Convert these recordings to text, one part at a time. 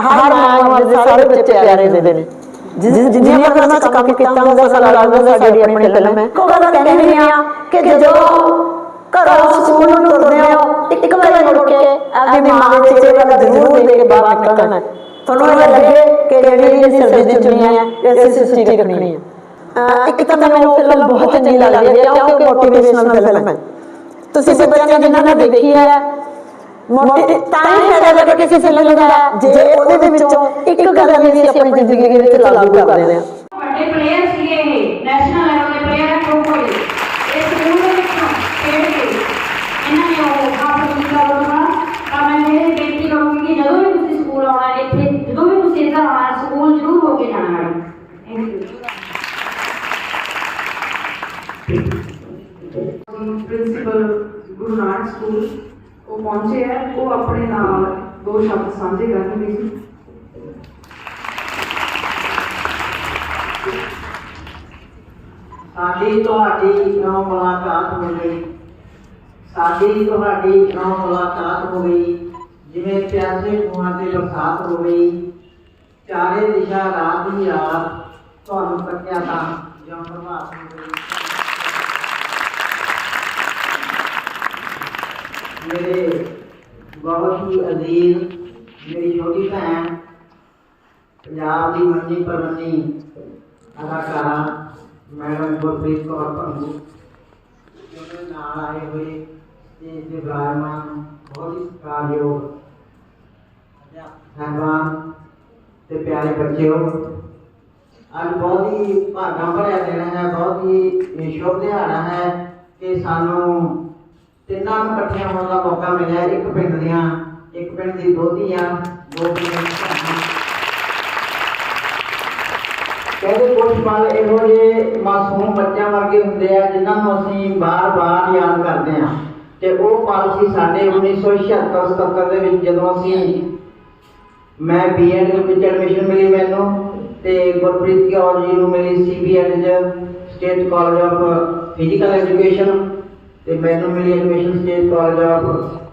ਹਰ ਮਾਂ ਨੂੰ ਆਪਣੇ ਸਾਰੇ ਬੱਚੇ ਪਿਆਰੇ ਦੇ ਨੇ ਜਿਸ ਜਿੰਨੀਆਂ ਫਿਲਮਾਂ 'ਚ ਕੰਮ ਕੀਤਾ ਹੁੰਦਾ ਸਾਡਾ ਲੱਗਦਾ ਸਾਡੀ ਆਪਣੀ ਫਿਲਮ ਹੈ ਕੋਈ ਗੱਲ ਕਹਿੰਦੇ ਆ ਕਿ ਜਦੋਂ ਘਰੋਂ ਸਕੂਲ ਨੂੰ ਤੁਰਦੇ ਹੋ ਇੱਕ ਵਾਰੀ ਮੁੜ ਕੇ ਆਪਣੀ ਮਾਂ ਦੇ ਚਿਹਰੇ ਵੱਲ ਜ਼ਰੂਰ ਦੇਖ ਕੇ ਬਾਹਰ ਨਿਕਲਣਾ ਹੈ। ਤੁਹਾਨੂੰ ਇਹ ਲੱਗੇ ਕਿ ਜਿਹੜੀ ਇਹ ਸਿਰ ਦੀ ਚੁੰਨੀ ਹੈ ਇਹ ਅਸੀਂ ਸੱਚੀ ਰੱਖਣੀ ਹੈ ਅਹ ਇੱਕ ਤਾਂ ਮੈਨੂੰ ਫਿਲਮ ਬਹੁਤ ਚੰਗੀ ਲੱਗਦੀ ਹੈ ਕਿਉਂਕਿ ਮੋਟੀਵੇਸ਼ਨਲ ਫਿਲਮ ਹੈ ਤੁਸੀਂ ਬੱਚਿਆਂ ਨੇ ਜਿਨ੍ਹਾਂ ਨੇ ਦੇਖੀ ਹੈ ਮੋਟੀ ਤਾਂ ਹੀ ਫਾਇਦਾ ਲੱਗਾ ਕਿਸੇ ਫਿਲਮ ਦਾ ਜੇ ਉਹਦੇ ਵਿੱਚੋਂ ਇੱਕ ਗੱਲ ਵੀ ਅਸੀਂ ਆਪਣੀ ਜ਼ਿੰਦਗੀ ਦੇ ਵਿੱਚ ਲਾਗੂ ਕਰਦੇ ਹਾਂ ਵੱਡੇ ਪਲੇਅਰ ਸੀਗੇ ਇਹ ਨੈਸ਼ਨਲ ਲੈਵਲ ਦੇ ਪਲੇਅਰ ਹੈ ਖੋ ਖੋ ਦੇ ਇਹ ਸਕੂਲ ਦੇ ਵਿੱਚੋਂ ਖੇਡ ਕੇ ਇਹਨਾਂ ਨੇ ਉਹ ਹਾਸਲ ਕੀਤਾ ਉਹਨਾਂ ਤਾਂ ਮੈਂ ਇਹ ਬੇਨਤੀ ਕਰੂੰਗੀ ਕਿ ਜਦੋਂ ਵੀ ਤੁਸੀਂ ਸਕੂਲ ਆਉਣਾ ਹੈ, ਇੱਥੇ ਜਦੋਂ ਵੀ ਤੁਸੀਂ ਇੱਧਰ ਆਉਣਾ ਹੈ, ਸਕੂਲ ਜ਼ਰੂਰ ਹੋ ਕੇ ਜਾਣਾ madam thank you principal Guru Nanak school ਉਹ ਪਹੁੰਚੇ ਹੈ ਉਹ ਆਪਣੇ ਨਾਲ ਦੋ ਸ਼ਬਦ ਸਾਂਝੇ ਕਰਨਗੇ ਜੀ। ਸਾਡੀ ਤੁਹਾਡੀ ਕਿਉਂ ਮੁਲਾਕਾਤ ਹੋ ਗਈ। ਸਾਡੀ ਤੁਹਾਡੀ ਕਿਉਂ ਮੁਲਾਕਾਤ ਹੋ ਗਈ। ਜਿਵੇਂ ਪਿਆਸੇ ਖੂਹਾਂ ਤੇ ਬਰਸਾਤ ਹੋ ਗਈ। ਚਾਰੇ ਦਿਸ਼ਾ ਰਾਤ ਦੀ ਰਾਤ ਤੁਹਾਨੂੰ ਤੱਕਿਆ ਤਾਂ ਜਮ ਪ੍ਰਭਾਤ ਹੋ ਗਈ। ਮੇਰੇ ਬਹੁਤ ਹੀ ਅਜ਼ੀਜ਼, ਮੇਰੀ ਛੋਟੀ ਭੈਣ ਪੰਜਾਬ ਦੀ ਮੰਨੀ ਪਰਮਨੀ ਅਦਾਕਾਰਾ ਮੈਡਮ ਗੁਰਪ੍ਰੀਤ ਕੌਰ ਭੰਗੂ ਜਿਹੜੇ ਨਾਲ ਆਏ ਹੋਏ ਤੇ ਵਿਰਾਜਮਾਨ ਬਹੁਤ ਹੀ ਸਤਿਕਾਰਯੋਗ ਸਾਹਿਬਾਨ ਤੇ ਪਿਆਰੇ ਬੱਚਿਓ, ਅੱਜ ਬਹੁਤ ਹੀ ਭਾਗਾਂ ਭਰਿਆ ਦਿਨ ਹੈ, ਬਹੁਤ ਹੀ ਸ਼ੁਭ ਦਿਹਾੜਾ ਹੈ ਕਿ ਸਾਨੂੰ ਤਿੰਨਾਂ ਨੂੰ ਇਕੱਠਿਆਂ ਹੋਣ ਦਾ ਮੌਕਾ ਮਿਲਿਆ ਇੱਕ ਪਿੰਡ ਦੀਆਂ, ਇੱਕ ਪਿੰਡ ਦੀ ਦੋਧੀਆਂ ਦੋ ਪਿੰਡ ਦੀਆਂ ਭੈਣਾਂ। ਕਹਿੰਦੇ ਕੁਝ ਪਲ ਇਹੋ ਜਿਹੇ ਮਾਸੂਮ ਬੱਚਿਆਂ ਵਰਗੇ ਹੁੰਦੇ ਆ ਜਿਨ੍ਹਾਂ ਨੂੰ ਅਸੀਂ ਬਾਰ-ਬਾਰ ਯਾਦ ਕਰਦੇ ਆ। ਤੇ ਉਹ ਪਲ ਸੀ ਸਾਡੇ 1976-77 ਦੇ ਵਿੱਚ ਜਦੋਂ ਅਸੀਂ ਮੈਂ ਬੀਐਡ ਦੇ ਵਿੱਚ ਐਡਮਿਸ਼ਨ ਮਿਲੀ ਮੈਨੂੰ ਤੇ ਗੁਰਪ੍ਰੀਤ ਕੌਰ ਜੀ ਨੂੰ ਮਿਲੀ ਸੀਬੀਐਡ ਚ state college of physical education ਤੇ ਮੈਨੂੰ ਮਿਲੀ admission state college of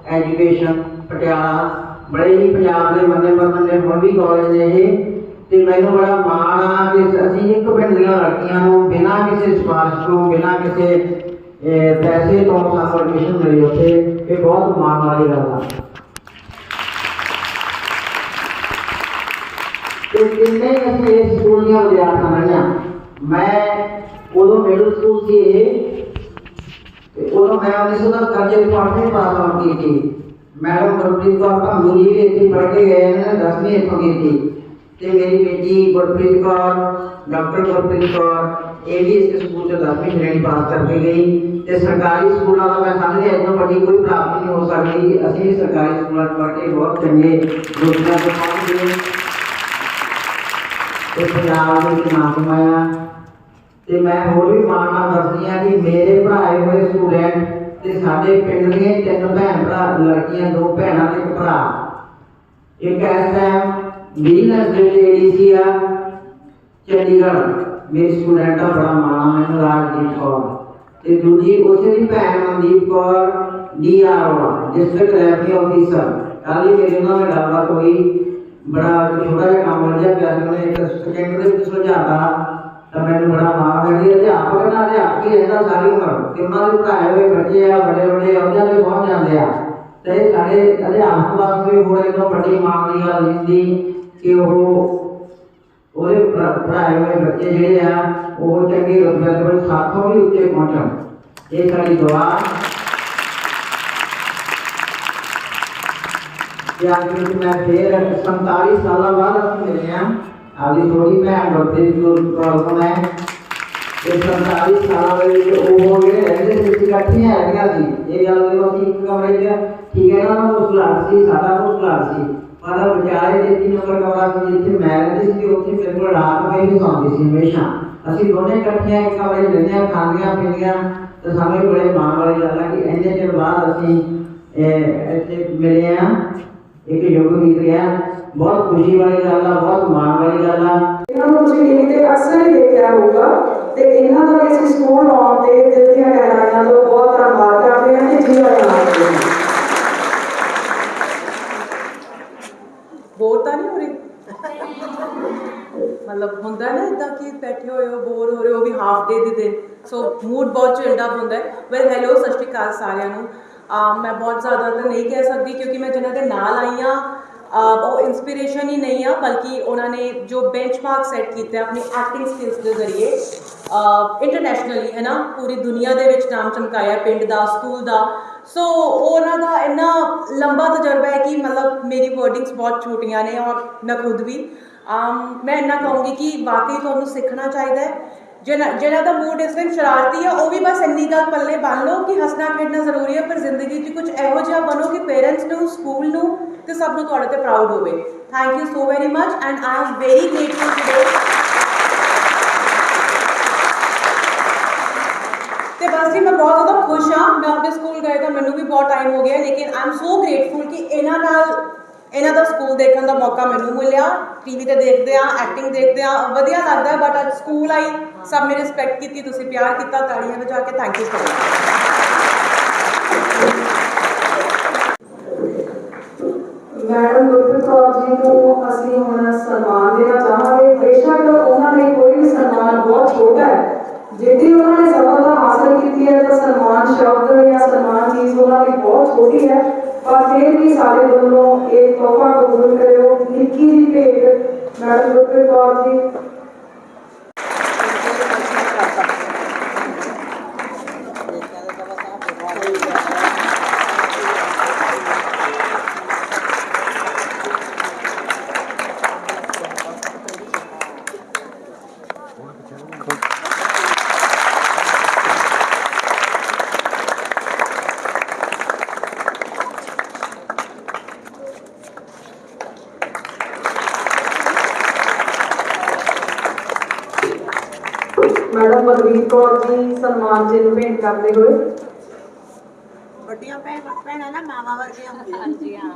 education Patiala. ਬੜੇ ਹੀ ਪੰਜਾਬ ਦੇ ਮੰਨੇ ਪਰਮੰਨੇ ਹੁਣ ਵੀ ਕਾਲਜ ਨੇ ਇਹ। ਤੇ ਮੈਨੂੰ ਬੜਾ ਮਾਣ ਆ ਕਿ ਅਸੀਂ ਇੱਕ ਪਿੰਡ ਦੀਆਂ ਲੜਕੀਆਂ ਨੂੰ ਬਿਨਾਂ ਕਿਸੇ ਸਿਫਾਰਿਸ਼ ਤੋਂ, ਬਿਨਾਂ ਕਿਸੇ ਪੈਸੇ ਤੋਂ ਸਾਨੂੰ ਐਡਮਿਸ਼ਨ ਮਿਲੀ ਉੱਥੇ। ਇਹ ਬਹੁਤ ਮਾਣ ਵਾਲੀ ਗੱਲ ਆ। ਤੇ ਕਿੰਨੇ ਅਸੀਂ ਇਸ ਸਕੂਲ ਦੀਆਂ ਵਿਦਿਆਰਥੀਆਂ ਰਹੀਆਂ। ਮੈਂ ਉਦੋਂ ਮਿਡਲ ਸਕੂਲ ਸੀ ਇਹ। ਤੇ ਉਦੋਂ ਮੈਂ 1970 ਚ ਪੜ੍ਹਨੇ ਪਾਸ ਆਊਟ ਕੀਤੀ ਮੈਡਮ ਗੁਰਪ੍ਰੀਤ ਕੌਰ ਭੰਗੂ ਜੀ ਵੀ ਇੱਥੇ ਪੜ੍ਹ ਕੇ ਗਏ ਨੇ 10ਵੀਂ ਇੱਥੋਂ ਕੀਤੀ ਤੇ ਮੇਰੀ ਬੇਟੀ ਗੁਰਪ੍ਰੀਤ ਕੌਰ ਡਾਕਟਰ ਗੁਰਪ੍ਰੀਤ ਕੌਰ ਇਹ ਵੀ ਇਸ ਸਕੂਲ ਚ 10ਵੀਂ ਸ਼੍ਰੇਣੀ ਪਾਸ ਕਰਕੇ ਗਈ ਤੇ ਸਰਕਾਰੀ ਸਕੂਲਾਂ ਦਾ ਮੈਂ ਸਮਝਿਆ ਇਦੋਂ ਵੱਡੀ ਕੋਈ ਪ੍ਰਾਪਤੀ ਨਹੀਂ ਹੋ ਸਕਦੀ ਅਸੀਂ ਵੀ ਸਰਕਾਰੀ ਸਕੂਲਾਂ 'ਚ ਪੜ੍ਹ ਕੇ ਬਹੁਤ ਚੰਗੇ ਰੋਜ਼ਗਾਰ ਤੇ ਪਹੁੰਚ ਗਏ ਤੇ ਪੰਜਾਬ ਦੇ ਵਿੱਚ ਨਾਮ ਕਮਾਇਆ ਤੇ ਮੈਂ ਹੋਰ ਵੀ ਮਾਣ ਨਾਲ ਦੱਸਦੀ ਹਾਂ ਕਿ ਮੇਰੇ ਪੜ੍ਹਾਏ ਹੋਏ ਸਟੂਡੈਂਟ ਤੇ ਸਾਡੇ ਪਿੰਡ ਦੀਆਂ ਹੀ ਤਿੰਨ ਭੈਣ ਭਰਾ, ਲੜਕੀਆਂ, ਦੋ ਭੈਣਾਂ ਤੇ ਇੱਕ ਭਰਾ। ਇੱਕ ਇਸ ਟਾਈਮ ਬਿਜ਼ਨਸ ਦੇ ਏਡੀਸੀ ਆ, ਚੰਡੀਗੜ੍ਹ। ਮੇਰੀ ਸਟੂਡੈਂਟ ਆ, ਬੜਾ ਮਾਣਾ ਮੈਨੂੰ ਰਾਜਦੀਪ ਕੌਰ। ਤੇ ਦੂਜੀ ਉਸੇ ਦੀ ਭੈਣ Mandeep Kaur DRO district revenue officer ਕੱਲ ਹੀ ਮੇਰੇ ਨਾਲ ਗੱਲਬਾਤ ਹੋਈ। ਬੜਾ ਛੋਟਾ ਜਿਹਾ ਕੰਮ ਹੋ ਗਿਆ ਪਿਆ ਸੀ, ਉਹਨੇ ਇੱਕ ਸੈਕਿੰਡ ਦੇ ਵਿੱਚ ਸੁਲਝਾਤਾ ਤਾਂ ਮੈਨੂੰ ਬੜਾ ਮਾਣ ਹੈ ਕਿ ਅਧਿਆਪਕ ਨਾਲ ਅਧਿਆਪਕ ਹੀ ਰਹਿੰਦਾ ਸਾਰੀ ਉਮਰ। ਤੇ ਉਹਨਾਂ ਦੇ ਪੜ੍ਹਾਏ ਹੋਏ ਬੱਚੇ ਆ ਬੜੇ ਬੜੇ ਅਹੁਦਿਆਂ ਤੇ ਪਹੁੰਚ ਜਾਂਦੇ ਆ। ਤੇ ਸਾਡੇ ਅਧਿਆਪਕ ਵਾਸਤੇ ਹੋਰ ਇੱਕ ਵੱਡੀ ਮਾਣ ਦੀ ਗੱਲ ਹੁੰਦੀ ਕਿ ਉਹ ਉਹਦੇ ਪੜ੍ਹਾ- ਹੋਏ ਬੱਚੇ ਜਿਹੜੇ ਆ, ਉਹ ਚੰਗੇ ਰੁਤਬੇ ਤੇ ਸਾਥੋਂ ਵੀ ਉੱਤੇ ਪਹੁੰਚਣ। ਇਹ ਸਾਡੀ ਦੁਆ। ਕਿ ਅੱਜ ਮੈਂ ਫੇਰ 47 ਸਾਲਾਂ ਬਾਅਦ ਅਸੀਂ ਮਿਲੇ ਆ ਆਪਦੀ ਥੋੜੀ ਭੈਣ ਗੁਰਪ੍ਰੀਤ ਕੌਰ ਤੋਂ ਮੈਂ ਇਹ 47 ਸਾਲਾਂ ਦੇ ਵਿੱਚ ਉਹ ਜਿਹੜੇ ਰਹਿੰਦੇ ਸੀ ਅਸੀਂ ਇਕੱਠੀਆਂ ਰਹਿੰਦੀਆਂ ਸੀ ਇਹ ਗੱਲ ਜਦੋਂ ਅਸੀਂ ਇੱਕ ਕਮਰੇ 'ਚ ਠੀਕ ਹੈ ਨਾ ਉਹ ਫਲਾਟ ਸੀ ਸਾਡਾ ਉਹ ਫਲਾਟ ਸੀ ਪਰ ਵਿਚਾਰੇ ਦੇ ਤਿੰਨ ਨੰਬਰ ਕਮਰਾ ਸੀ ਜਿੱਥੇ ਮੈਂ ਰਹਿੰਦੀ ਸੀ ਉੱਥੇ ਮੇਰੇ ਕੋਲ ਰਾਤ ਨੂੰ ਹੀ ਸੌਂਦੀ ਸੀ ਹਮੇਸ਼ਾ ਅਸੀਂ ਦੋਨੇ ਇਕੱਠੀਆਂ ਇੱਕ ਕਮਰੇ 'ਚ ਰਹਿੰਦੀਆਂ ਖਾਂਦੀਆਂ ਪੀਂਦੀਆਂ ਤੇ ਸਾਨੂੰ ਵੀ ਬੜੇ ਮਾਣ ਵਾਲੀ ਗੱਲ ਹੈ ਕਿ ਇੰਨੇ ਚਿਰ ਬਾਅਦ ਅਸੀਂ, ਇਹ, ਇੱਥੇ ਮਿਲੇ ਆ ਇੱਕ ਯੁੱਗ ਬੀਤ ਗਿਆ। ਬਹੁਤ ਖੁਸ਼ੀ ਵਾਲੀ ਗੱਲ ਆ ਬਹੁਤ ਮਾਣ ਵਾਲੀ ਗੱਲ ਆ। ਇਹਨਾਂ ਨੂੰ ਤੁਸੀਂ ਟੀਵੀ ਤੇ ਅਕਸਰ ਹੀ ਦੇਖਿਆ ਹੋਊਗਾ ਤੇ ਇਹਨਾਂ ਦਾ ਇਸ ਸਕੂਲ ਆਉਣ ਤੇ ਦਿਲ ਦੀਆਂ ਗਹਿਰਾਈਆਂ ਤੋਂ ਬਹੁਤ ਧੰਨਵਾਦ ਕਰਦੇ ਹਾਂ ਤੇ ਜੀ ਆਇਆਂ ਹਾਂ ਬੋਰ ਤਾਂ ਨਹੀਂ ਹੋ ਰਹੀ? ਮਤਲਬ ਹੁੰਦਾ ਨਾ ਇਦਾਂ ਕਿ ਬੈਠੇ ਹੋਏ ਹੋ ਬੋਰ ਹੋ ਰਹੇ ਹੋ ਵੀ ਹਾਫ ਡੇ ਦੇ ਦਿਨ। ਸੋ ਮੂਡ ਬਹੁਤ ਚਿਲਡ ਅਪ ਹੁੰਦਾ ਹੈ। ਵੈਲ ਹੈਲੋ ਸਤਿ ਸ਼੍ਰੀ ਅਕਾਲ ਸਾਰਿਆਂ ਨੂੰ। ਮੈਂ ਬਹੁਤ ਜ਼ਿਆਦਾ ਤਾਂ ਨਹੀਂ ਕਹਿ ਸਕਦੀ ਕਿਉਂਕਿ ਮੈਂ ਜਿਨ੍ਹਾਂ ਦੇ ਨਾਲ ਆਈ ਅਮ ਉਹ ਇਨਸਪੀਰੇਸ਼ਨ ਹੀ ਨਹੀਂ ਆ, ਬਲਕਿ ਉਹਨਾਂ ਨੇ ਜੋ ਬੈਂਚਮਾਰਕ ਸੈੱਟ ਕੀਤਾ ਆਪਣੀ ਐਕਟਿੰਗ ਸਕਿੱਲਸ ਦੇ ਜ਼ਰੀਏ ਇੰਟਰਨੈਸ਼ਨਲੀ ਹੈ ਨਾ ਪੂਰੀ ਦੁਨੀਆ ਦੇ ਵਿੱਚ ਨਾਮ ਚਮਕਾਇਆ, ਪਿੰਡ ਦਾ ਸਕੂਲ ਦਾ। ਸੋ ਉਹਨਾਂ ਦਾ ਇੰਨਾ ਲੰਬਾ ਤਜਰਬਾ ਹੈ ਕਿ ਮਤਲਬ ਮੇਰੀ ਵਰਡਿੰਗਸ ਬਹੁਤ ਛੋਟੀਆਂ ਨੇ ਔਰ ਮੈਂ ਖੁਦ ਵੀ। ਮੈਂ ਇੰਨਾ ਕਹੂੰਗੀ ਕਿ ਵਾਕਈ ਤੁਹਾਨੂੰ ਸਿੱਖਣਾ ਚਾਹੀਦਾ ਹੈ। ਜਿਹਨਾਂ ਜਿਹਨਾਂ ਦਾ ਮੂਡ ਇਸ ਟਾਈਮ ਸ਼ਰਾਰਤੀ ਹੈ ਉਹ ਵੀ ਬਸ ਇੰਨੀ ਗੱਲ ਪੱਲੇ ਬੰਨ ਲਓ ਕਿ ਹੱਸਣਾ ਖੇਡਣਾ ਜ਼ਰੂਰੀ ਹੈ, ਪਰ ਜ਼ਿੰਦਗੀ 'ਚ ਕੁਝ ਇਹੋ ਜਿਹਾ ਬਣੋ ਕਿ ਪੇਰੈਂਟਸ ਨੂੰ ਸਕੂਲ ਨੂੰ ਤੇ ਸਭ ਨੂੰ ਤੁਹਾਡੇ ਤੇ ਪ੍ਰਾਊਡ ਹੋਵੇ। Thank you so very much and I am very grateful today ਤੇ ਬਸ ਜੀ, ਮੈਂ ਬਹੁਤ ਜ਼ਿਆਦਾ ਖੁਸ਼ ਹਾਂ। ਮੈਂ ਆਪਣੇ ਸਕੂਲ ਗਏ ਤਾਂ ਮੈਨੂੰ ਵੀ ਬਹੁਤ ਟਾਈਮ ਹੋ ਗਿਆ, ਲੇਕਿਨ ਆਈ ਐਮ ਸੋ ਗ੍ਰੇਟਫੁਲ ਕਿ ਇਹਨਾਂ ਨਾਲ, ਇਹਨਾਂ ਦਾ ਸਕੂਲ ਦੇਖਣ ਦਾ ਮੌਕਾ ਮੈਨੂੰ ਮਿਲਿਆ। ਟੀਵੀ ਤੇ ਦੇਖਦੇ ਆ ਐਕਟਿੰਗ ਦੇਖਦੇ ਆ ਵਧੀਆ ਲੱਗਦਾ ਬਟ ਅੱਜ ਸਕੂਲ ਆਈ, ਸਭ ਨੇ ਰਿਸਪੈਕਟ ਕੀਤੀ, ਤੁਸੀਂ ਪਿਆਰ ਕੀਤਾ, ਤਾੜੀਆਂ ਵਜਾ ਕੇ thank you so much madam Gurpreet Kaur ji ਨੂੰ ਅਸੀਂ ਹੁਣ ਸਨਮਾਨ ਦੇਣਾ ਚਾਹਾਂਗੇ। ਬੇਸ਼ੱਕ ਉਹਨਾਂ ਨੇ ਕੋਈ ਵੀ ਸਨਮਾਨ ਬਹੁਤ ਛੋਟਾ ਹੈ। ਜਿੱਦੀ ਉਹਨਾਂ ਨੇ ਸਫਲਤਾ ਹਾਸਲ ਕੀਤੀ ਹੈ, ਤਾਂ ਸਨਮਾਨ ਸ਼ਬਦ ਜਾਂ ਸਨਮਾਨ ਚੀਜ਼ ਉਹਨਾਂ ਲਈ ਬਹੁਤ ਛੋਟੀ ਹੈ। ਪਰ ਫਿਰ ਵੀ ਸਾਡੇ ਵੱਲੋਂ ਇਹ ਤੋਹਫਾ ਕਬੂਲ ਕਰਿਓ। ਨਿੱਕੀ ਜਿਹੀ ਭੇਟ ਮੈਡਮ ਗੁਰਪ੍ਰੀਤ ਕੌਰ ਜੀ ਬਲਵੀਰ ਕੌਰ ਜੀ ਸਨਮਾਨ ਚਿੰਨ੍ਹ ਭੇਂਟ ਕਰਦੇ ਹੋਏ। ਵੱਡੀਆਂ ਭੈਣ ਭੈਣਾਂ ਨਾ ਮਾਵਾ ਵਰਗੀਆਂ ਹੁੰਦੀਆਂ। ਹਾਂਜੀ ਹਾਂ।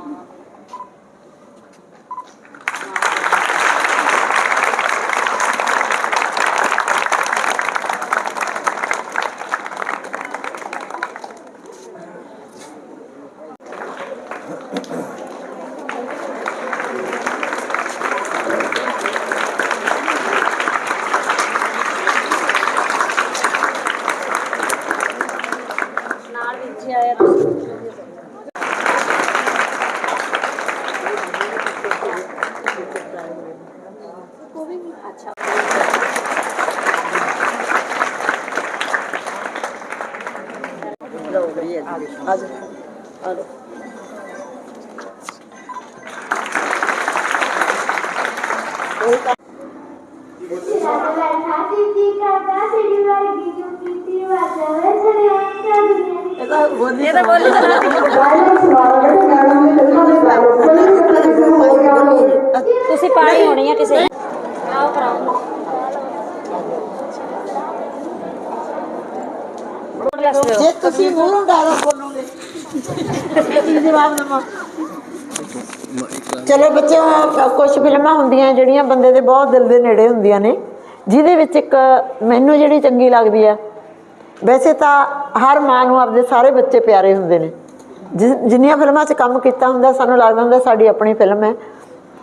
ਡਾਇਲੌਗ ਸੁਣਾ ਰਹੇ ਮੈਡਮ ਨੇ ਫਿਲਮਾਂ ਦੇ ਡਾਇਲੌਗ ਬੋਲੇ ਤੁਸੀਂ ਪਾਣੀ ਹੋਣੀ ਆ ਕਿਸੇ ਆਓ ਕਰਾਓ। ਜੇ ਤੁਸੀਂ ਮੂੰਹੋਂ ਡਾਇਲੌਗ ਬੋਲੋਗੇ। ਕੀ ਜਵਾਬ ਦੇਵਾਂ। ਚਲੋ ਬੱਚਿਓ ਕੁਝ ਫਿਲਮਾਂ ਹੁੰਦੀਆਂ ਜਿਹੜੀਆਂ ਬੰਦੇ ਦੇ ਬਹੁਤ ਦਿਲ ਦੇ ਨੇੜੇ ਹੁੰਦੀਆਂ ਨੇ। ਜਿਹਦੇ ਵਿੱਚ ਇੱਕ ਮੈਨੂੰ ਜਿਹੜੀ ਚੰਗੀ ਲੱਗਦੀ ਆ ਵੈਸੇ ਤਾਂ ਹਰ ਮਾਂ ਨੂੰ ਆਪਦੇ ਸਾਰੇ ਬੱਚੇ ਪਿਆਰੇ ਹੁੰਦੇ ਨੇ। ਜਿੰਨੀਆਂ ਫਿਲਮਾਂ 'ਚ ਕੰਮ ਕੀਤਾ ਹੁੰਦਾ, ਸਾਨੂੰ ਲੱਗਦਾ ਹੁੰਦਾ ਸਾਡੀ ਆਪਣੀ ਫਿਲਮ ਹੈ।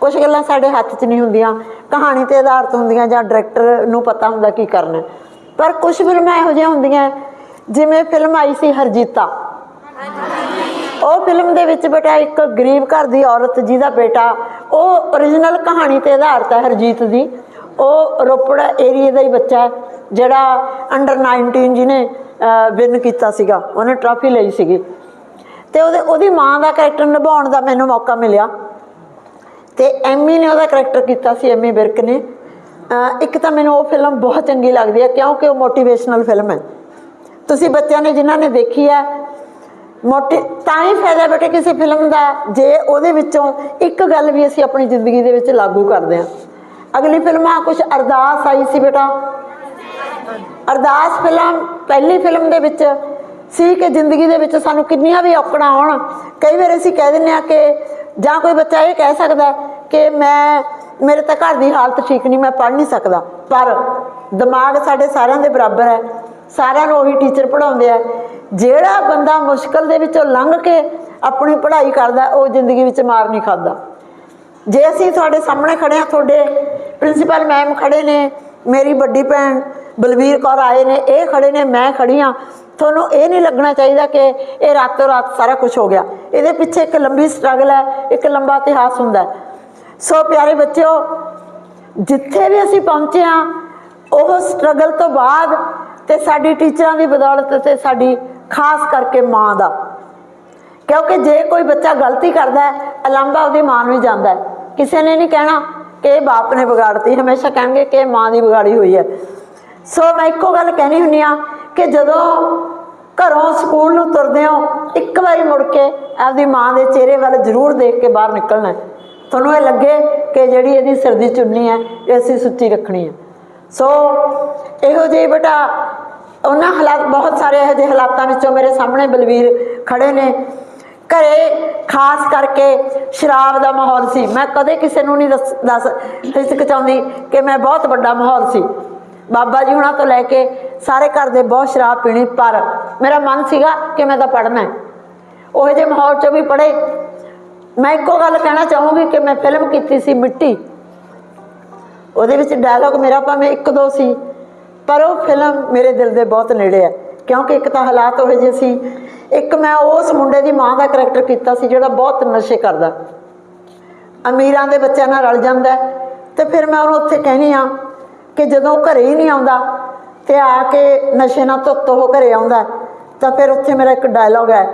ਕੁਝ ਗੱਲਾਂ ਸਾਡੇ ਹੱਥ 'ਚ ਨਹੀਂ ਹੁੰਦੀਆਂ। ਕਹਾਣੀ ਤੇ ਆਧਾਰਿਤ ਹੁੰਦੀਆਂ ਜਾਂ ਡਾਇਰੈਕਟਰ ਨੂੰ ਪਤਾ ਹੁੰਦਾ ਕੀ ਕਰਨਾ। ਪਰ ਕੁਝ ਫਿਲਮਾਂ ਇਹੋ ਜਿਹੀਆਂ ਹੁੰਦੀਆਂ ਜਿਵੇਂ ਫਿਲਮ ਆਈ ਸੀ ਹਰਜੀਤਾ। ਉਹ ਫਿਲਮ ਦੇ ਵਿੱਚ ਬੇਟਾ ਇੱਕ ਗਰੀਬ ਘਰ ਦੀ ਔਰਤ, ਜਿਹਦਾ ਬੇਟਾ ਉਹ origignal ਕਹਾਣੀ ਤੇ ਆਧਾਰਿਤ ਹੈ ਹਰਜੀਤ ਦੀ। ਉਹ ਰੋਪੜ ਏਰੀਏ ਦਾ ਹੀ ਬੱਚਾ ਹੈ। ਜਿਹੜਾ ਅੰਡਰ 19 ਜਿਹਨੇ ਵਿਨ ਕੀਤਾ ਸੀਗਾ, ਉਹਨੇ ਟਰਾਫੀ ਲਈ ਸੀਗੀ। ਤੇ ਉਹਦੇ, ਉਹਦੀ ਮਾਂ ਦਾ ਕੈਰੈਕਟਰ ਨਿਭਾਉਣ ਦਾ ਮੈਨੂੰ ਮੌਕਾ ਮਿਲਿਆ। ਤੇ ਐਮੀ ਨੇ ਉਹਦਾ ਕਰੈਕਟਰ ਕੀਤਾ ਸੀ, ਐਮੀ ਬਿਰਕ ਨੇ। ਇੱਕ ਤਾਂ ਮੈਨੂੰ ਉਹ ਫਿਲਮ ਬਹੁਤ ਚੰਗੀ ਲੱਗਦੀ ਹੈ, ਕਿਉਂਕਿ ਉਹ ਮੋਟੀਵੇਸ਼ਨਲ ਫਿਲਮ ਹੈ। ਤੁਸੀਂ ਬੱਚਿਆਂ ਨੇ, ਜਿਨ੍ਹਾਂ ਨੇ ਦੇਖੀ ਹੈ, ਮੋਟੀ, ਤਾਂ ਹੀ ਫਾਇਦਾ ਬੇਟੇ ਕਿਸੇ ਫਿਲਮ ਦਾ ਜੇ ਉਹਦੇ ਵਿੱਚੋਂ ਇੱਕ ਗੱਲ ਵੀ ਅਸੀਂ ਆਪਣੀ ਜ਼ਿੰਦਗੀ ਦੇ ਵਿੱਚ ਲਾਗੂ ਕਰਦੇ ਹਾਂ। ਅਗਲੀ ਫਿਲਮਾਂ ਕੁਝ ਅਰਦਾਸ ਆਈ ਸੀ ਬੇਟਾ। ਅਰਦਾਸ ਫਿਲਮ, ਪਹਿਲੀ ਫਿਲਮ ਦੇ ਵਿੱਚ ਸੀ ਕਿ ਜ਼ਿੰਦਗੀ ਦੇ ਵਿੱਚ ਸਾਨੂੰ ਕਿੰਨੀਆਂ ਵੀ ਔਕੜਾਂ ਆਉਣ। ਕਈ ਵਾਰ ਅਸੀਂ ਕਹਿ ਦਿੰਦੇ ਆ ਕਿ ਜਾਂ ਕੋਈ ਬੱਚਾ ਇਹ ਕਹਿ ਸਕਦਾ ਕਿ ਮੈਂ, ਮੇਰੇ ਤਾਂ ਘਰ ਦੀ ਹਾਲਤ ਠੀਕ ਨਹੀਂ, ਮੈਂ ਪੜ੍ਹ ਨਹੀਂ ਸਕਦਾ। ਪਰ ਦਿਮਾਗ ਸਾਡੇ ਸਾਰਿਆਂ ਦੇ ਬਰਾਬਰ ਹੈ। ਸਾਰਿਆਂ ਨੂੰ ਉਹੀ ਟੀਚਰ ਪੜ੍ਹਾਉਂਦੇ ਆ। ਜਿਹੜਾ ਬੰਦਾ ਮੁਸ਼ਕਲ ਦੇ ਵਿੱਚੋਂ ਲੰਘ ਕੇ ਆਪਣੀ ਪੜ੍ਹਾਈ ਕਰਦਾ, ਉਹ ਜ਼ਿੰਦਗੀ ਵਿੱਚ ਮਾਰ ਨਹੀਂ ਖਾਂਦਾ। ਜੇ ਅਸੀਂ ਤੁਹਾਡੇ ਸਾਹਮਣੇ ਖੜੇ ਆ ਤੁਹਾਡੇ ਪ੍ਰਿੰਸੀਪਲ ਮੈਮ ਖੜੇ ਨੇ, ਮੇਰੀ ਵੱਡੀ ਭੈਣ ਬਲਵੀਰ ਕੌਰ ਆਏ ਨੇ, ਇਹ ਖੜੇ ਨੇ, ਮੈਂ ਖੜੀ ਆ। ਤੁਹਾਨੂੰ ਇਹ ਨਹੀਂ ਲੱਗਣਾ ਚਾਹੀਦਾ ਕਿ ਇਹ ਰਾਤੋਂ ਰਾਤ ਸਾਰਾ ਕੁਝ ਹੋ ਗਿਆ। ਇਹਦੇ ਪਿੱਛੇ ਇੱਕ ਲੰਬੀ ਸਟਰਗਲ ਹੈ, ਇੱਕ ਲੰਬਾ ਇਤਿਹਾਸ ਹੁੰਦਾ ਹੈ। ਸੋ ਪਿਆਰੇ ਬੱਚਿਓ, ਜਿੱਥੇ ਵੀ ਅਸੀਂ ਪਹੁੰਚੇ ਆ, ਉਹ ਸਟਰਗਲ ਤੋਂ ਬਾਅਦ ਤੇ ਸਾਡੀ ਟੀਚਰਾਂ ਦੀ ਬਦੌਲਤ ਤੇ ਸਾਡੀ ਖਾਸ ਕਰਕੇ ਮਾਂ ਦਾ। ਕਿਉਂਕਿ ਜੇ ਕੋਈ ਬੱਚਾ ਗਲਤੀ ਕਰਦਾ ਹੈ, ਅਲੰਬਾ ਉਹਦੀ ਮਾਂ ਨੂੰ ਹੀ ਜਾਂਦਾ ਹੈ। ਕਿਸੇ ਨੇ ਨਹੀਂ ਕਹਿਣਾ ਕਿ ਇਹ ਬਾਪ ਨੇ ਵਿਗਾੜਤੀ, ਹਮੇਸ਼ਾ ਕਹਿਣਗੇ ਕਿ ਇਹ ਮਾਂ ਦੀ ਵਿਗਾੜੀ ਹੋਈ ਹੈ। ਸੋ ਮੈਂ ਇੱਕੋ ਗੱਲ ਕਹਿਣੀ ਹੁੰਨੀ ਆ ਕਿ ਜਦੋਂ ਘਰੋਂ ਸਕੂਲ ਨੂੰ ਤੁਰਦੇ ਹੋ ਇੱਕ ਵਾਰੀ ਮੁੜ ਕੇ ਆਪਦੀ ਮਾਂ ਦੇ ਚਿਹਰੇ ਵੱਲ ਜ਼ਰੂਰ ਦੇਖ ਕੇ ਬਾਹਰ ਨਿਕਲਣਾ ਤੁਹਾਨੂੰ ਇਹ ਲੱਗੇ ਕਿ ਜਿਹੜੀ ਇਹਦੀ ਸਿਰ ਦੀ ਚੁੰਨੀ ਹੈ ਇਹ ਅਸੀਂ ਸੁੱਚੀ ਰੱਖਣੀ ਹੈ ਸੋ ਇਹੋ ਜਿਹੇ ਬੇਟਾ ਉਹਨਾਂ ਹਾਲਾਤ ਬਹੁਤ ਸਾਰੇ ਇਹੋ ਜਿਹੇ ਹਾਲਾਤਾਂ ਵਿੱਚੋਂ ਮੇਰੇ ਸਾਹਮਣੇ ਬਲਵੀਰ ਖੜੇ ਨੇ ਘਰੇ ਖਾਸ ਕਰਕੇ ਸ਼ਰਾਬ ਦਾ ਮਾਹੌਲ ਸੀ ਮੈਂ ਕਦੇ ਕਿਸੇ ਨੂੰ ਨਹੀਂ ਦੱਸ ਦੱਸ ਹਿਚਕਚਾਉਂਦੀ ਕਿ ਮੈਂ ਬਹੁਤ ਵੱਡਾ ਮਾਹੌਲ ਸੀ ਬਾਬਾ ਜੀ ਹੁਣਾਂ ਤੋਂ ਲੈ ਕੇ ਸਾਰੇ ਘਰ ਦੇ ਬਹੁਤ ਸ਼ਰਾਬ ਪੀਣੀ, ਪਰ ਮੇਰਾ ਮਨ ਸੀਗਾ ਕਿ ਮੈਂ ਤਾਂ ਪੜ੍ਹਨਾ ਹੈ। ਉਹੋ ਜਿਹੇ ਮਾਹੌਲ 'ਚੋਂ ਵੀ ਪੜ੍ਹੇ। ਮੈਂ ਇੱਕੋ ਗੱਲ ਕਹਿਣਾ ਚਾਹੂੰਗੀ ਕਿ ਮੈਂ ਫਿਲਮ ਕੀਤੀ ਸੀ ਮਿੱਟੀ। ਉਹਦੇ ਵਿੱਚ ਡਾਇਲੌਗ ਮੇਰਾ ਭਾਵੇਂ ਇੱਕ ਦੋ ਸੀ, ਪਰ ਉਹ ਫਿਲਮ ਮੇਰੇ ਦਿਲ ਦੇ ਬਹੁਤ ਨੇੜੇ ਹੈ, ਕਿਉਂਕਿ ਇੱਕ ਤਾਂ ਹਾਲਾਤ ਉਹ ਜਿਹੇ ਸੀ। ਇੱਕ ਮੈਂ ਉਸ ਮੁੰਡੇ ਦੀ ਮਾਂ ਦਾ ਕਰੈਕਟਰ ਕੀਤਾ ਸੀ ਜਿਹੜਾ ਬਹੁਤ ਨਸ਼ੇ ਕਰਦਾ। ਅਮੀਰਾਂ ਦੇ ਬੱਚਿਆਂ ਨਾਲ ਰਲ ਜਾਂਦਾ ਹੈ। ਤੇ ਫਿਰ ਮੈਂ ਉਹਨੂੰ ਉੱਥੇ ਕਹਿਣੀ ਆ ਕਿ ਜਦੋਂ ਉਹ ਘਰੇ ਹੀ ਨਹੀਂ ਆਉਂਦਾ ਤੇ ਆ ਕੇ ਨਸ਼ੇ ਨਾਲ ਧੁੱਤ ਹੋ ਘਰੇ ਆਉਂਦਾ, ਤਾਂ ਫਿਰ ਉੱਥੇ ਮੇਰਾ ਇੱਕ ਡਾਇਲੌਗ ਹੈ।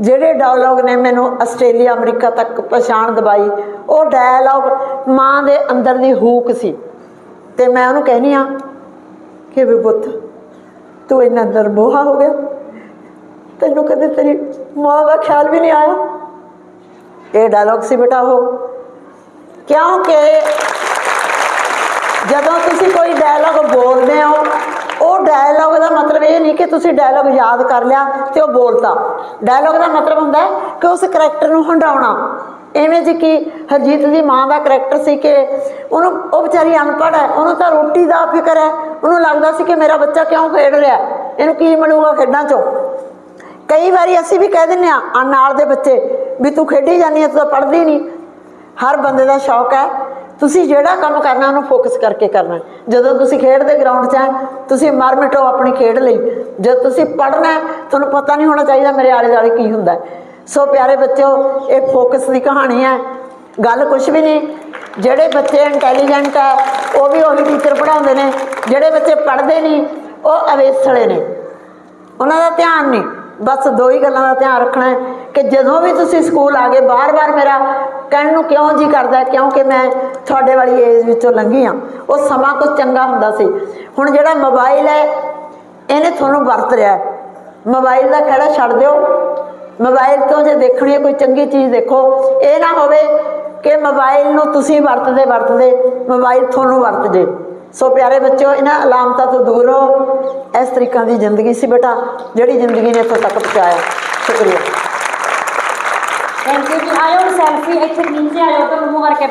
ਜਿਹੜੇ ਡਾਇਲੌਗ ਨੇ ਮੈਨੂੰ ਆਸਟ੍ਰੇਲੀਆ, ਅਮਰੀਕਾ ਤੱਕ ਪਛਾਣ ਦਿਵਾਈ, ਉਹ ਡਾਇਲੌਗ ਮਾਂ ਦੇ ਅੰਦਰ ਦੀ ਹੂਕ ਸੀ। ਤੇ ਮੈਂ ਉਹਨੂੰ ਕਹਿਨੀ ਆ ਕਿ ਵੀ ਪੁੱਤ, ਤੂੰ ਇੰਨਾ ਨਰਮੋਹਾ ਹੋ ਗਿਆ। ਤੈਨੂੰ ਕਦੇ ਤੇਰੀ ਮਾਂ ਦਾ ਖਿਆਲ ਵੀ ਨਹੀਂ ਆਇਆ? ਇਹ ਡਾਇਲੌਗ ਸੀ ਬੇਟਾ ਉਹ। ਕਿਉਂਕਿ ਜਦੋਂ ਤੁਸੀਂ ਕੋਈ ਡਾਇਲੌਗ ਬੋਲਦੇ ਹੋ, ਉਹ ਡਾਇਲੌਗ ਦਾ ਮਤਲਬ ਇਹ ਨਹੀਂ ਕਿ ਤੁਸੀਂ ਡਾਇਲੌਗ ਯਾਦ ਕਰ ਲਿਆ ਤੇ ਉਹ ਬੋਲਤਾ। ਡਾਇਲੌਗ ਦਾ ਮਤਲਬ ਹੁੰਦਾ ਹੈ ਕਿ ਉਸ ਕਰੈਕਟਰ ਨੂੰ ਹੰਡਾਉਣਾ। ਐਵੇਂ ਜੀ ਕਿ ਹਰਜੀਤ ਦੀ ਮਾਂ ਦਾ ਕਰੈਕਟਰ ਸੀ ਕਿ ਉਹਨੂੰ, ਉਹ ਵਿਚਾਰੀ ਅਨਪੜ੍ਹ ਹੈ, ਉਹਨੂੰ ਤਾਂ ਰੋਟੀ ਦਾ ਫਿਕਰ ਹੈ। ਉਹਨੂੰ ਲੱਗਦਾ ਸੀ ਕਿ ਮੇਰਾ ਬੱਚਾ ਕਿਉਂ ਖੇਡ ਰਿਹਾ ਇਹਨੂੰ ਕੀ ਮਿਲੂਗਾ ਖੇਡਾਂ 'ਚੋਂ? ਕਈ ਵਾਰੀ ਅਸੀਂ ਵੀ ਕਹਿ ਦਿੰਦੇ ਆ ਆ ਨਾਲ ਦੇ ਬੱਚੇ, ਵੀ ਤੂੰ ਖੇਡੀ ਜਾਂਦੀ ਹੈ, ਤੂੰ ਤਾਂ ਪੜ੍ਹਦੀ ਨਹੀਂ। ਹਰ ਬੰਦੇ ਦਾ ਸ਼ੌਕ ਹੈ ਤੁਸੀਂ ਜਿਹੜਾ ਕੰਮ ਕਰਨਾ, ਉਹਨੂੰ ਫੋਕਸ ਕਰਕੇ ਕਰਨਾ। ਜਦੋਂ ਤੁਸੀਂ ਖੇਡਦੇ ਗਰਾਊਂਡ 'ਚ ਹੈ, ਤੁਸੀਂ ਮਰ ਮਿਟੋ ਆਪਣੀ ਖੇਡ ਲਈ। ਜਦ ਤੁਸੀਂ ਪੜ੍ਹਨਾ ਤੁਹਾਨੂੰ ਪਤਾ ਨਹੀਂ ਹੋਣਾ ਚਾਹੀਦਾ ਮੇਰੇ ਆਲੇ ਦੁਆਲੇ ਕੀ ਹੁੰਦਾ ਸੋ ਪਿਆਰੇ ਬੱਚਿਓ, ਇਹ ਫੋਕਸ ਦੀ ਕਹਾਣੀ ਹੈ। ਗੱਲ ਕੁਝ ਵੀ ਨਹੀਂ, ਜਿਹੜੇ ਬੱਚੇ ਇੰਟੈਲੀਜੈਂਟ ਹੈ ਉਹ ਵੀ ਉਹੀ ਟੀਚਰ ਪੜ੍ਹਾਉਂਦੇ ਨੇ। ਜਿਹੜੇ ਬੱਚੇ ਪੜ੍ਹਦੇ ਨਹੀਂ, ਉਹ ਅਵੇਸਲੇ ਨੇ। ਉਹਨਾਂ ਦਾ ਧਿਆਨ ਨਹੀਂ। ਬਸ ਦੋ ਹੀ ਗੱਲਾਂ ਦਾ ਧਿਆਨ ਰੱਖਣਾ ਹੈ ਕਿ ਜਦੋਂ ਵੀ ਤੁਸੀਂ ਸਕੂਲ ਆ ਗਏ, ਬਾਰ-ਬਾਰ ਮੇਰਾ ਕਹਿਣ ਨੂੰ ਕਿਉਂ ਜੀ ਕਰਦਾ ਕਿਉਂਕਿ ਮੈਂ ਤੁਹਾਡੇ ਵਾਲੀ ਏਜ ਵਿੱਚੋਂ ਲੰਘੀ ਆ ਉਹ ਸਮਾਂ ਕੁਝ ਚੰਗਾ ਹੁੰਦਾ ਸੀ। ਹੁਣ ਜਿਹੜਾ ਮੋਬਾਈਲ ਹੈ, ਇਹਨੇ ਤੁਹਾਨੂੰ ਵਰਤ ਰਿਹਾ ਹੈ। ਮੋਬਾਈਲ ਦਾ ਖਹਿੜਾ ਛੱਡ ਦਿਓ। ਮੋਬਾਈਲ ਤੋਂ ਜੇ ਦੇਖਣੀ ਹੈ, ਕੋਈ ਚੰਗੀ ਚੀਜ਼ ਦੇਖੋ। ਇਹ ਨਾ ਹੋਵੇ ਕਿ ਮੋਬਾਈਲ ਨੂੰ ਤੁਸੀਂ ਵਰਤਦੇ ਵਰਤਦੇ ਮੋਬਾਈਲ ਤੁਹਾਨੂੰ ਵਰਤ ਜੇ। ਸੋ ਪਿਆਰੇ ਬੱਚਿਓ, ਇਹਨਾਂ ਅਲਾਮਤਾਂ ਤੋਂ ਦੂਰ ਰਹੋ। ਇਸ ਤਰੀਕਾਂ ਦੀ ਜ਼ਿੰਦਗੀ ਸੀ ਬੇਟਾ, ਜਿਹੜੀ ਜ਼ਿੰਦਗੀ ਨੇ ਇੱਥੋਂ ਤੱਕ ਪਹੁੰਚਾਇਆ। ਸ਼ੁਕਰੀਆ। ਥੈਂਕ ਯੂ ਜੀ ਆਇਓ ਸੈਲਫੀ ਇੱਥੇ ਨੀਚੇ ਆਇਓ ਤਾਂ ਮੂੰਹ ਕਰਕੇ